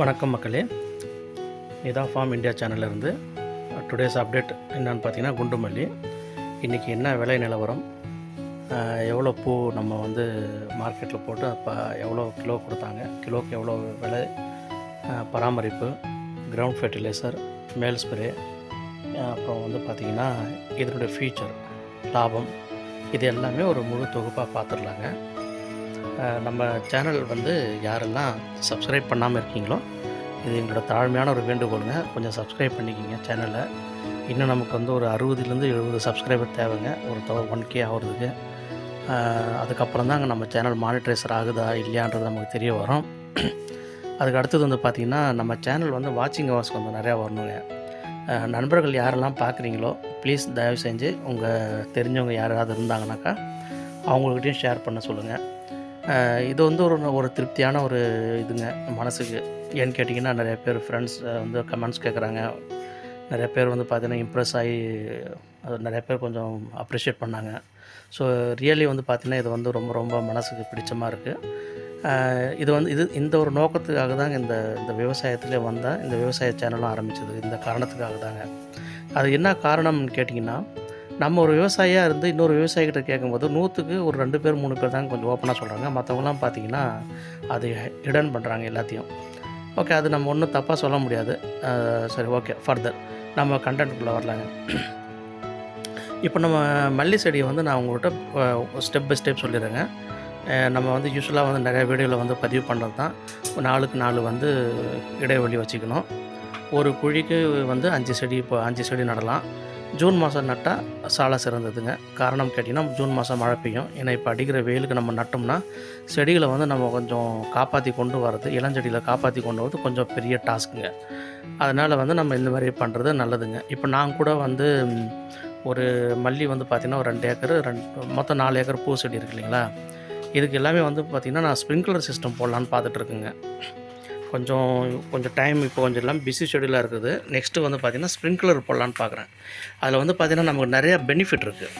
வணக்கம் மக்களே. இதான் ஃபார்ம் இந்தியா சேனல்லேருந்து டுடேஸ் அப்டேட் என்னென்னு பார்த்தீங்கன்னா குண்டுமல்லி. இன்றைக்கி என்ன விலை நிலவரம்? எவ்வளோ பூ நம்ம வந்து மார்க்கெட்டில் போட்டு அப்போ எவ்வளோ கிலோ கொடுத்தாங்க? கிலோக்கு எவ்வளோ விலை? பராமரிப்பு கிரவுண்ட் ஃபெர்டிலைசர் மேல் ஸ்ப்ரே அப்புறம் வந்து பார்த்திங்கன்னா இதனுடைய ஃபீச்சர் லாபம். இது எல்லாமே ஒரு முழு தொகுப்பாக பார்த்துடலாங்க. நம்ம சேனல் வந்து யாரெல்லாம் சப்ஸ்கிரைப் பண்ணாமல் இருக்கீங்களோ இது எங்களோட தாழ்மையான ஒரு வேண்டுகோளுங்க. கொஞ்சம் சப்ஸ்கிரைப் பண்ணிக்கிங்க சேனலை இன்னும் நமக்கு வந்து ஒரு அறுபதுலேருந்து எழுபது சப்ஸ்கிரைபர் தேவைங்க. ஒரு ஒன் கே ஆகிறதுக்கு. அதுக்கப்புறம் தாங்க நம்ம சேனல் மானிட்ரைசர் ஆகுதா இல்லையான்றது நமக்கு தெரிய வரும். அதுக்கு அடுத்தது வந்து பார்த்திங்கன்னா நம்ம சேனல் வந்து வாட்சிங் ஹவர்ஸ் கொஞ்சம் நிறையா வரணுங்க. நண்பர்கள் யாரெல்லாம் பார்க்குறீங்களோ ப்ளீஸ் தயவு செஞ்சு உங்கள் தெரிஞ்சவங்க யாராவது இருந்தாங்கனாக்கா அவங்கக்கிட்டையும் ஷேர் பண்ண சொல்லுங்கள் இது வந்து ஒரு ஒரு திருப்தியான ஒரு இதுங்க மனசுக்கு. ஏன்னு கேட்டிங்கன்னா நிறைய பேர் ஃப்ரெண்ட்ஸ் வந்து கமெண்ட்ஸ் கேட்குறாங்க நிறைய பேர் வந்து பார்த்தீங்கன்னா இம்ப்ரெஸ் ஆகி அது நிறைய பேர் கொஞ்சம் அப்ரிஷியேட் பண்ணாங்க. ஸோ ரியலி வந்து பார்த்திங்கன்னா இது வந்து ரொம்ப ரொம்ப மனசுக்கு பிடிச்சமாக இருக்குது இது வந்து இது இந்த ஒரு நோக்கத்துக்காக தாங்க இந்த இந்த விவசாயத்திலே வந்தால் இந்த விவசாய சேனலும் ஆரம்பிச்சது. இந்த காரணத்துக்காக தாங்க. அது என்ன காரணம்னு கேட்டிங்கன்னா நம்ம ஒரு விவசாயியாக இருந்து இன்னொரு விவசாயிகிட்ட கேட்கும்போது நூற்றுக்கு ஒரு ரெண்டு பேர் மூணு பேர் தான் கொஞ்சம் ஓப்பனாக சொல்கிறாங்க மற்றவங்களாம் பார்த்தீங்கன்னா அது ஹிடன் பண்ணுறாங்க எல்லாத்தையும். ஓகே அது நம்ம ஒன்றும் தப்பாக சொல்ல முடியாது. சரி ஓகே ஃபர்தர் நம்ம கண்டென்ட்டுக்குள்ளே வரலாங்க. இப்போ நம்ம மல்லி செடியை வந்து நான் உங்கள்கிட்ட ஸ்டெப் பை ஸ்டெப் சொல்லிடுறேங்க. நம்ம வந்து யூஸ்வலாக வந்து நிறைய வீடியோவில் வந்து பதிவு பண்ணுறது தான் நாலுக்கு நாலு வந்து இடைவெளி வச்சுக்கணும். ஒரு குழிக்கு வந்து அஞ்சு செடி இப்போ அஞ்சு செடி நடலாம். ஜூன் மாதம் நட்டால் சால சிறந்ததுங்க. காரணம் கேட்டிங்கன்னா ஜூன் மாதம் மழை பெய்யும். ஏன்னா இப்போ அடிக்கிற வெயிலுக்கு நம்ம நட்டோம்னா செடிகளை வந்து நம்ம கொஞ்சம் காப்பாற்றி கொண்டு வரது இளஞ்செடியில் காப்பாற்றி கொண்டு வரது கொஞ்சம் பெரிய டாஸ்க்குங்க. அதனால் வந்து நம்ம இந்த மாதிரி பண்ணுறது நல்லதுங்க. இப்போ நான் கூட வந்து ஒரு மல்லி வந்து பார்த்திங்கன்னா ஒரு ரெண்டு ஏக்கர் ரெண்டு மொத்தம் நாலு ஏக்கர் பூ செடி இருக்கு இல்லைங்களா? இதுக்கு எல்லாமே வந்து பார்த்திங்கன்னா நான் ஸ்ப்ரிங்க்லர் சிஸ்டம் போடலான்னு பார்த்துட்ருக்குங்க கொஞ்சம் கொஞ்சம் டைம் இப்போ கொஞ்சம் எல்லாம் பிஸி ஷெடியூலாக இருக்குது. நெக்ஸ்ட்டு வந்து பார்த்திங்கன்னா ஸ்ப்ரிங்க்லர் போடலான்னு பார்க்குறேன் அதில் வந்து பார்த்திங்கன்னா நமக்கு நிறையா பெனிஃபிட் இருக்குது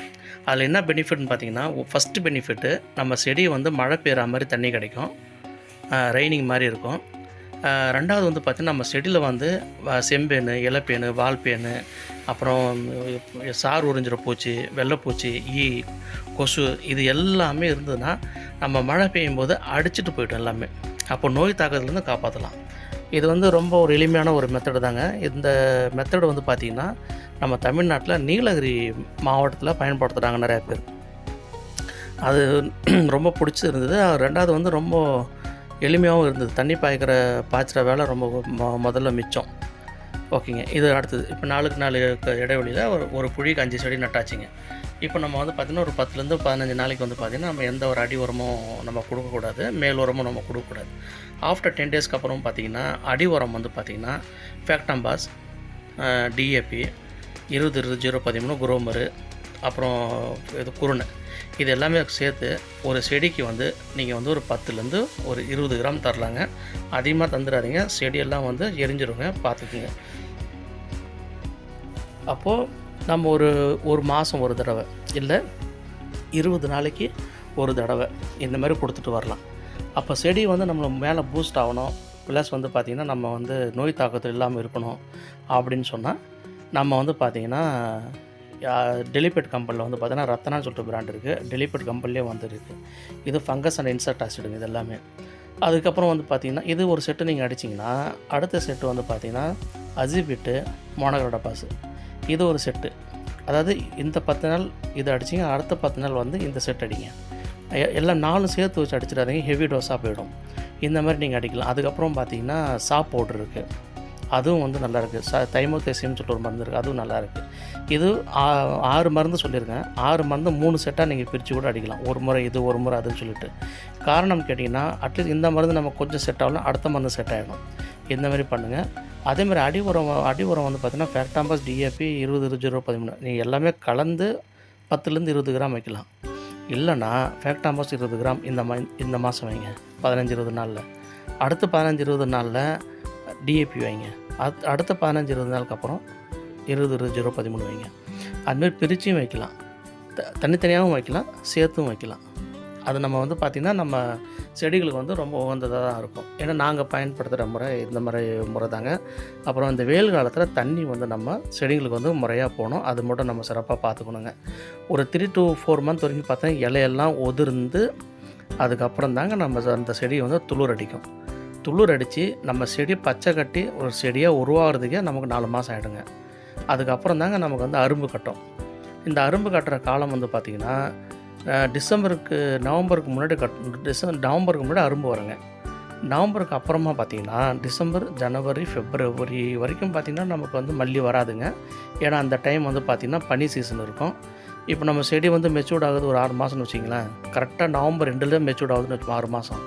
அதில் என்ன பெனிஃபிட்னு பார்த்தீங்கன்னா ஃபஸ்ட்டு பெனிஃபிட்டு நம்ம செடி வந்து மழை பெய்கிற மாதிரி தண்ணி கிடைக்கும். ரெய்னிங் மாதிரி இருக்கும். ரெண்டாவது வந்து பார்த்திங்கன்னா நம்ம செடியில் வந்து வ- செம்பேனு இலப்பேனு வால்பேனு அப்புறம் சார் உறிஞ்சிற பூச்சி வெள்ளைப்பூச்சி ஈ கொசு இது எல்லாமே இருந்ததுன்னா நம்ம மழை பெய்யும் போது அடிச்சிட்டு போயிட்டோம் எல்லாமே. அப்போ நோய் தாக்கத்துலேருந்து காப்பாற்றலாம் இது வந்து ரொம்ப ஒரு எளிமையான ஒரு மெத்தடு தாங்க. இந்த மெத்தடு வந்து பார்த்திங்கன்னா நம்ம தமிழ்நாட்டில் நீலகிரி மாவட்டத்தில் பயன்படுத்துகிறாங்க நிறையா பேர். அது ரொம்ப பிடிச்சி இருந்தது ரெண்டாவது வந்து ரொம்ப எளிமையாகவும் இருந்தது. தண்ணி பாய்க்கிற பாய்ச்சிற வேலை ரொம்ப மொ- முதல்ல மிச்சம். ஓகேங்க. இது அடுத்தது. இப்போ நாளுக்கு நாலு இடைவெளியில் ஒரு ஒரு குழிக்கு அஞ்சு செடி நட்டாச்சுங்க. இப்போ நம்ம வந்து பார்த்திங்கன்னா ஒரு பத்துலேருந்து பதினஞ்சு நாளைக்கு வந்து பார்த்திங்கன்னா நம்ம எந்த ஒரு அடி உரமும் நம்ம கொடுக்கக்கூடாது. மேல் உரமும் நம்ம கொடுக்கக்கூடாது. ஆஃப்டர் டென் டேஸ்க்கு அப்புறம் பார்த்திங்கன்னா அடி உரம் வந்து பார்த்திங்கன்னா ஃபேக்டம்பாஸ் டிஏபி இருபது இருபது ஜீரோ பதிமூணு குரோமரு அப்புறம் இது குருணை. இது எல்லாமே சேர்த்து ஒரு செடிக்கு வந்து நீங்கள் வந்து ஒரு பத்துலேருந்து ஒரு இருபது கிராம் தரலாங்க. அதிகமாக தந்துடாதீங்க. செடியெல்லாம் வந்து எரிஞ்சிருங்க. பார்த்துக்குங்க. அப்போது நம்ம ஒரு ஒரு மாதம் ஒரு தடவை இல்லை இருபது நாளைக்கு ஒரு தடவை இந்த மாதிரி கொடுத்துட்டு வரலாம். அப்போ செடி வந்து நம்மள மேலே பூஸ்ட் ஆகணும். ப்ளஸ் வந்து பார்த்திங்கன்னா நம்ம வந்து நோய் தாக்கத்தில் இல்லாமல் இருக்கணும் அப்படின்னு சொன்னால் நம்ம வந்து பார்த்திங்கன்னா டெலிபேட் கம்பெனியில் வந்து பார்த்தீங்கன்னா ரத்தனான்னு சொல்லிட்டு பிராண்ட் இருக்குது டெலிபேட் கம்பெனிலே வந்துருக்கு. இது ஃபங்கஸ் அண்ட் இன்செக்ட் ஆசிடுங்க இது எல்லாமே. அதுக்கப்புறம் வந்து பார்த்திங்கன்னா இது ஒரு செட்டு நீங்கள் அடிச்சிங்கன்னா அடுத்த செட்டு வந்து பார்த்திங்கன்னா அஜிபிட்டு மோனகரோட பாசு இது ஒரு செட்டு. அதாவது இந்த பத்து நாள் இது அடிச்சிங்க அடுத்த பத்து நாள் வந்து இந்த செட் அடிங்க. எல்லாம் நாலும் சேர்த்து வச்சு அடிச்சிடாதீங்க ஹெவி டோஸாக போயிடும். இந்த மாதிரி நீங்கள் அடிக்கலாம். அதுக்கப்புறம் பார்த்தீங்கன்னா சாப் பவுடர் இருக்குது அதுவும் வந்து நல்லாயிருக்கு ச தைமோதேசியம்னு சொல்லிட்டு ஒரு மருந்து இருக்குது அதுவும் நல்லாயிருக்கு இது ஆ- ஆறு மருந்து சொல்லியிருக்கேன். ஆறு மருந்து மூணு செட்டாக நீங்கள் பிரித்து கூட அடிக்கலாம். ஒரு முறை இது ஒரு முறை அதுன்னு சொல்லிட்டு. காரணம் கேட்டிங்கன்னா அட்லீஸ்ட் இந்த மருந்து நம்ம கொஞ்சம் செட் ஆகலாம் அடுத்த மருந்து செட் ஆகிடும் இந்த மாதிரி பண்ணுங்கள் அதே மாதிரி அடி உரம் அடி உரம் வந்து பார்த்திங்கன்னா ஃபேக்டாம்பஸ் டிஏபி இருபது இருபது ஜீரோ பதிமூணு. நீங்கள் எல்லாமே கலந்து பத்துலேருந்து இருபது கிராம் வைக்கலாம். இல்லைன்னா ஃபேக்டாம்பஸ் இருபது கிராம் இந்த மா இந்த மாதம் வைங்க. பதினஞ்சு இருபது நாளில். அடுத்த பதினஞ்சு இருபது நாளில் டிஏபி வைங்க. அத் அடுத்த பதினஞ்சு இருபது நாளுக்கு அப்புறம் இருபது இருபது ஜீரோ பதிமூணு வைங்க. அதுமாரி பிரிச்சியும் வைக்கலாம். த தனித்தனியாகவும் வைக்கலாம். சேர்த்தும் வைக்கலாம். அது நம்ம வந்து பார்த்திங்கன்னா நம்ம செடிகளுக்கு வந்து ரொம்ப உகந்ததாக தான் இருக்கும். ஏன்னா நாங்கள் பயன்படுத்துகிற முறை இந்த மாதிரி முறை தாங்க. அப்புறம் இந்த வெயில் காலத்தில் தண்ணி வந்து நம்ம செடிகளுக்கு வந்து முறையாக போகணும். அது மட்டும் நம்ம சிறப்பாக பார்த்துக்கணுங்க ஒரு த்ரீ டு ஃபோர் மந்த் வரைக்கும் பார்த்தா இலையெல்லாம் உதிர்ந்து அதுக்கப்புறம் தாங்க நம்ம அந்த செடியை வந்து துளிர் அடிக்கும் துளிர் அடித்து நம்ம செடி பச்சை கட்டி ஒரு செடியாக உருவாகிறதுக்கே நமக்கு நாலு மாதம் ஆகிடுங்க அதுக்கப்புறம் தாங்க நமக்கு வந்து அரும்பு கட்டும். இந்த அரும்பு கட்டுற காலம் வந்து பார்த்திங்கன்னா டிசம்பருக்கு நவம்பருக்கு முன்னாடி கட் டிசம்பர் நவம்பருக்கு முன்னாடி அரும்பு வருங்க. நவம்பருக்கு அப்புறமா பார்த்திங்கன்னா டிசம்பர் ஜனவரி பிப்ரவரி வரைக்கும் பார்த்திங்கன்னா நமக்கு வந்து மல்லி வராதுங்க. ஏன்னா அந்த டைம் வந்து பார்த்திங்கன்னா பனி சீசன் இருக்கும். இப்போ நம்ம செடி வந்து மெச்சூர்ட் ஆகுது ஒரு ஆறு மாதம்னு வச்சிங்களேன் கரெக்டாக நவம்பர் ரெண்டுல மெச்சூர்ட் ஆகுதுன்னு ஆறு மாதம்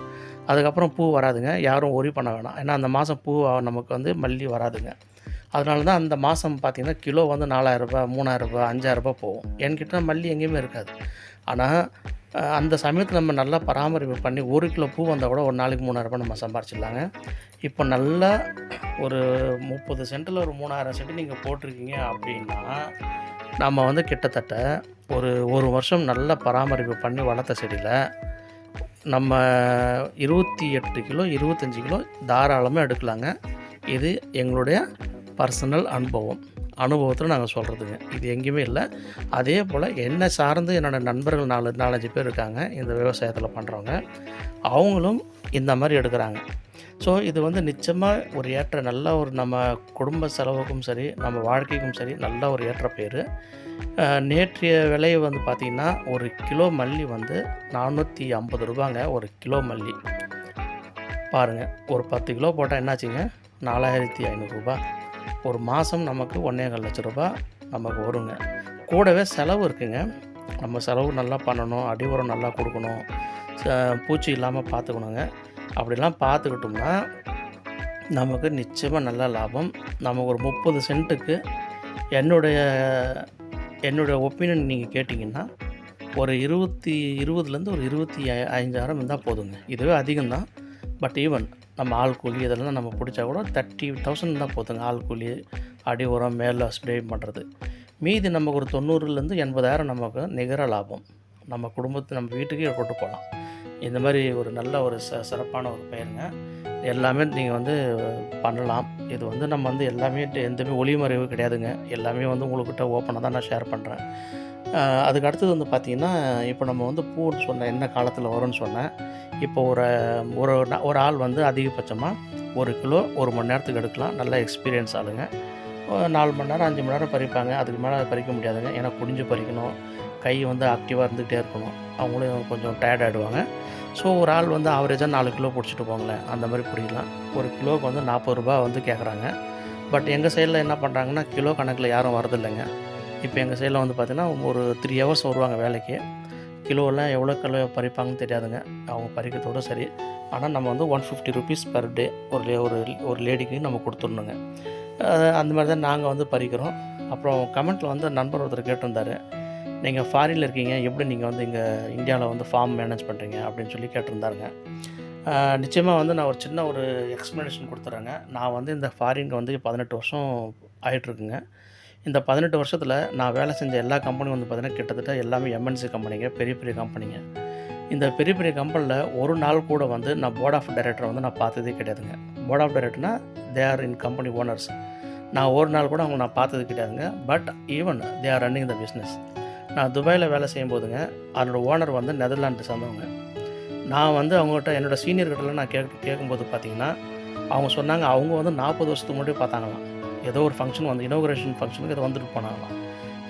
அதுக்கப்புறம் பூ வராதுங்க. யாரும் ஒரி பண்ண வேணாம். ஏன்னா அந்த மாதம் பூ நமக்கு வந்து மல்லி வராதுங்க. அதனால தான் அந்த மாதம் பார்த்திங்கன்னா கிலோ வந்து நாலாயிரரூபா மூணாயிரரூபா அஞ்சாயிரரூபா போகும். என்கிட்ட மல்லி எங்கேயுமே இருக்காது. ஆனால் அந்த சமயத்தில் நம்ம நல்லா பராமரிப்பு பண்ணி ஒரு கிலோ பூ வந்தால் கூட ஒரு நாளைக்கு மூணாயிரரூபா நம்ம சம்பாரிச்சிடலாங்க. இப்போ நல்லா ஒரு முப்பது சென்ட்டில் ஒரு மூணாயிரம் சென்ட் நீங்கள் போட்டிருக்கீங்க அப்படின்னா நம்ம வந்து கிட்டத்தட்ட ஒரு ஒரு வருஷம் நல்லா பராமரிப்பு பண்ணி வளர்த்த செடியில் நம்ம இருபத்தி எட்டு கிலோ இருபத்தஞ்சி கிலோ தாராளமாக எடுக்கலாங்க. இது எங்களுடைய பர்சனல் அனுபவம். அனுபவத்தில் நாங்கள் சொல்கிறதுங்க இது எங்கேயுமே இல்லை. அதே போல் என்னை சார்ந்து என்னோடய நண்பர்கள் நாலு நாலஞ்சு பேர் இருக்காங்க. இந்த விவசாயத்தில் பண்ணுறவங்க அவங்களும் இந்த மாதிரி எடுக்கிறாங்க. ஸோ இது வந்து நிச்சயமாக ஒரு ஏற்ற நல்ல ஒரு நம்ம குடும்ப செலவுக்கும் சரி நம்ம வாழ்க்கைக்கும் சரி நல்ல ஒரு ஏற்ற பேர். நேற்றைய விலையை வந்து பார்த்திங்கன்னா ஒரு கிலோ மல்லி வந்து நானூற்றி ஐம்பது ரூபாங்க ஒரு கிலோ மல்லி. பாருங்கள் ஒரு பத்து கிலோ போட்டால் என்னாச்சுங்க? நாலாயிரத்தி ஐநூறுரூபா ஒரு மாதம் நமக்கு ஒன்றேகால் லட்ச ரூபாய் நமக்கு வருங்க. கூடவே செலவு இருக்குங்க. நம்ம செலவு நல்லா பண்ணணும் அடி உரம் நல்லா கொடுக்கணும் ச- பூச்சி இல்லாமல் பார்த்துக்கணுங்க. அப்படிலாம் பார்த்துக்கிட்டோம்னா நமக்கு நிச்சயமாக நல்ல லாபம். நமக்கு ஒரு முப்பது சென்ட்டுக்கு என்னுடைய என்னுடைய ஒப்பீனியன் நீங்கள் கேட்டிங்கன்னா ஒரு இருபத்தி இருபதுலேருந்து ஒரு இருபத்தி ஐ- ஐந்தாயிரம் இருந்தால் போதுங்க. இதுவே அதிகம்தான். பட் ஈவன் நம்ம ஆள் கூலி இதெல்லாம் நம்ம பிடிச்சா கூட தேர்ட்டி தௌசண்ட் தான் போதுங்க ஆள் கூலி அடி உரம் மேலே ஸ்ப்ரே பண்ணுறது மீதி நமக்கு ஒரு தொண்ணூறுலேருந்து எண்பதாயிரம் நமக்கு நிகர லாபம். நம்ம குடும்பத்தை நம்ம வீட்டுக்கே கொண்டு போகலாம். இந்த மாதிரி ஒரு நல்ல ஒரு ச சிறப்பான ஒரு பயிருங்க. எல்லாமே நீங்கள் வந்து பண்ணலாம். இது வந்து நம்ம வந்து எல்லாமே எந்தமே ஒளிமறைவு கிடையாதுங்க. எல்லாமே வந்து உங்கள்கிட்ட ஓப்பனாக தான் நான் ஷேர் பண்ணுறேன் அதுக்கு அடுத்தது வந்து பார்த்திங்கன்னா இப்போ நம்ம வந்து பூன்னு சொன்ன என்ன காலத்தில் வரும்னு சொன்னேன் இப்போ ஒரு ஒரு ஒரு ஆள் வந்து அதிகபட்சமாக ஒரு கிலோ ஒரு மணி நேரத்துக்கு எடுக்கலாம். நல்ல எக்ஸ்பீரியன்ஸ் ஆளுங்க. ஒரு நாலு மணி நேரம் அஞ்சு மணி நேரம் பறிப்பாங்க. அதுக்கு மேலே பறிக்க முடியாதுங்க. ஏன்னா குடிஞ்சு பறிக்கணும். கை வந்து ஆக்டிவாக இருந்துகிட்டே இருக்கணும். அவங்களும் கொஞ்சம் டயர்ட் ஆகிடுவாங்க ஸோ ஒரு ஆள் வந்து ஆவரேஜாக நாலு கிலோ பிடிச்சிட்டு போங்களேன். அந்த மாதிரி பிடிக்கலாம். ஒரு கிலோவுக்கு வந்து நாற்பது ரூபா வந்து கேட்குறாங்க பட் எங்கள் சைடில் என்ன பண்ணுறாங்கன்னா கிலோ கணக்கில் யாரும் வரதில்லைங்க இப்போ எங்கள் சைடில் வந்து பார்த்திங்கன்னா ஒரு த்ரீ ஹவர்ஸ் வருவாங்க வேலைக்கு. கிலோலாம் எவ்வளோ கிலோ பறிப்பாங்கன்னு தெரியாதுங்க. அவங்க பறிக்கிறதோட சரி. ஆனால் நம்ம வந்து one fifty rupees per day ஒரு ஒரு ஒரு லேடிக்கு நம்ம கொடுத்துடணுங்க. அந்த மாதிரி தான் நாங்கள் வந்து பறிக்கிறோம். அப்புறம் கமெண்ட்டில் வந்து நண்பர் ஒருத்தர் கேட்டிருந்தார். நீங்கள் ஃபாரினில் இருக்கீங்க. எப்படி நீங்கள் வந்து இங்கே இந்தியாவில் வந்து ஃபார்ம் மேனேஜ் பண்ணுறீங்க அப்படின்னு சொல்லி கேட்டிருந்தாருங்க. நிச்சயமாக வந்து நான் ஒரு சின்ன ஒரு எக்ஸ்ப்ளனேஷன் கொடுத்துட்றேங்க நான் வந்து இந்த ஃபாரினுக்கு வந்து பதினெட்டு வருஷம் ஆயிட்டுருக்குங்க. இந்த பதினெட்டு வருஷத்தில் நான் வேலை செஞ்ச எல்லா கம்பெனியும் வந்து பார்த்திங்கன்னா கிட்டத்தட்ட எல்லாமே எம்என்சி கம்பெனிங்க பெரிய பெரிய கம்பெனிங்க இந்த பெரிய பெரிய கம்பெனியில் ஒரு நாள் கூட வந்து நான் போர்ட் ஆஃப் டைரக்டரை வந்து நான் பார்த்ததே கிடையாதுங்க. Board of டைரக்டர்னா they are in company owners நான் ஒரு நாள் கூட அவங்க நான் பார்த்தது கிடையாதுங்க. But even they are running the business நான் துபாயில் வேலை செய்யும் போதுங்க அதனோட ஓனர் வந்து நெதர்லாண்டு சேர்ந்தவங்க. நான் வந்து அவங்ககிட்ட என்னோடய சீனியர்கிட்டலாம் நான் கேட்க கேட்கும்போது பார்த்தீங்கன்னா அவங்க சொன்னாங்க அவங்க வந்து நாற்பது வருஷத்துக்கு முன்னாடி பார்த்தாங்களாம். ஏதோ ஒரு ஃபங்க்ஷன் வந்து இனோகிரேஷன் ஃபங்க்ஷனுக்கு இதை வந்துட்டு போனாங்களாம்.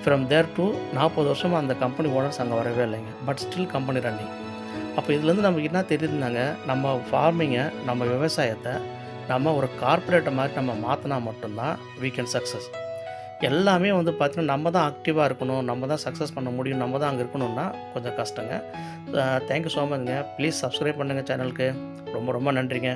ஃப்ரம் தேர் டு நாற்பது வருஷமாக அந்த கம்பெனி ஓனர்ஸ் அங்கே வரவே இல்லைங்க. பட் ஸ்டில் கம்பெனி ரன்னிங் அப்போ இதுலேருந்து நமக்கு என்ன தெரியுதுனாங்க நம்ம ஃபார்மிங்கை நம்ம விவசாயத்தை நம்ம ஒரு கார்ப்பரேட்டை மாதிரி நம்ம மாற்றினா மட்டும்தான் வீ கேன் சக்ஸஸ் எல்லாமே வந்து பார்த்திங்கன்னா நம்ம தான் ஆக்டிவாக இருக்கணும் நம்ம தான் சக்ஸஸ் பண்ண முடியும் நம்ம தான் அங்கே இருக்கணும்னா கொஞ்சம் கஷ்டங்க. தேங்க்யூ ஸோ மச்ங்க ப்ளீஸ் சப்ஸ்கிரைப் பண்ணுங்கள் சேனலுக்கு ரொம்ப ரொம்ப நன்றிங்க.